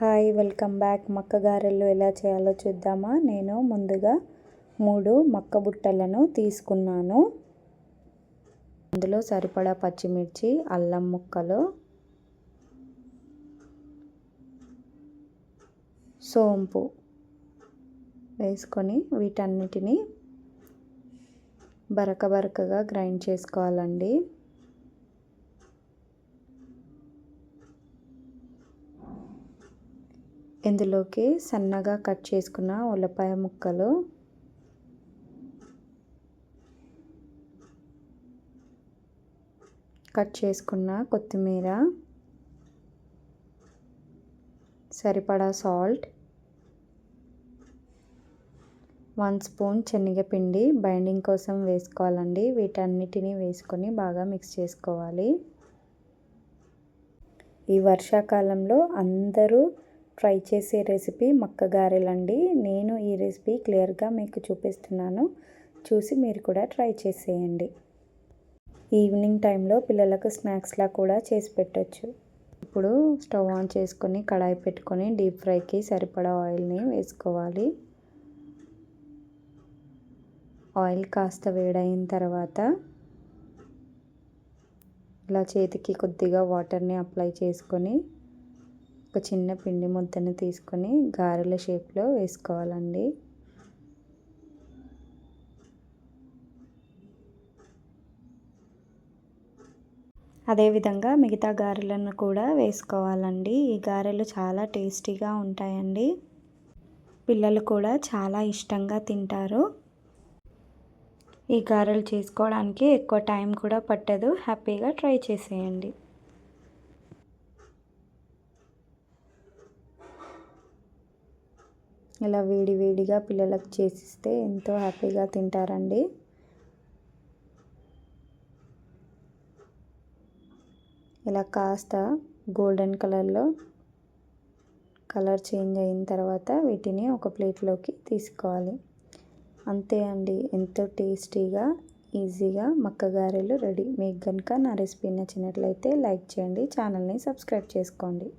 Hi welcome back. మక్క గారెలు ఎలా చేయాలో చూద్దామా? నేను ముందుగా మూడు మక్క బుట్టలను తీసుకున్నాను. అందులో సరిపడా పచ్చిమిర్చి అల్లం ముక్కలు సోంపు వేసుకొని వీటన్నిటిని బరక బరకగా గ్రైండ్ చేసుకోవాలండి. ఇందులోకి సన్నగా కట్ చేసుకున్న ఉల్లిపాయ ముక్కలు. కట్ చేసుకున్న కొత్తిమీర. సరిపడా సాల్ట్. వన్ స్పూన్ శనగపిండి బైండింగ్ కోసం వేసుకోవాలండి. వీటన్నిటిని వేసుకొని బాగా మిక్స్ చేసుకోవాలి. ఈ వర్షాకాలంలో అందరూ ఫ్రై చేసే రెసిపీ మక్క గారెలండి నేను ఈ రెసిపీ క్లియర్గా మీకు చూపిస్తున్నాను. చూసి మీరు కూడా ట్రై చేసేయండి. ఈవినింగ్ టైంలో పిల్లలకు స్నాక్స్లా కూడా చేసి పెట్టచ్చు. ఇప్పుడు స్టవ్ ఆన్ చేసుకొని కడాయి పెట్టుకొని డీప్ ఫ్రైకి సరిపడా ఆయిల్ని వేసుకోవాలి. ఆయిల్ కాస్త వేడైన తర్వాత ఇలా చేతికి కొద్దిగా వాటర్ని అప్లై చేసుకొని ఒక చిన్న పిండి ముద్దను తీసుకొని గారెల షేప్లో వేసుకోవాలండి. అదేవిధంగా మిగతా గారెలను కూడా వేసుకోవాలండి. ఈ గారెలు చాలా టేస్టీగా ఉంటాయండి. పిల్లలు కూడా చాలా ఇష్టంగా తింటారు. ఈ గారెలు చేసుకోవడానికి ఎక్కువ టైం కూడా పట్టదు. హ్యాపీగా ట్రై చేసేయండి. ఇలా వేడి వేడిగా పిల్లలకు చేసిస్తే ఎంతో హ్యాపీగా తింటారండి. ఇలా కాస్త గోల్డెన్ కలర్లో కలర్ చేంజ్ అయిన తర్వాత వీటిని ఒక ప్లేట్లోకి తీసుకోవాలి. అంతే అండి ఎంతో టేస్టీగా ఈజీగా మక్కగారెలు రెడీ. మీకు కనుక నా రెసిపీ నచ్చినట్లయితే లైక్ చేయండి ఛానల్ని సబ్స్క్రైబ్ చేసుకోండి.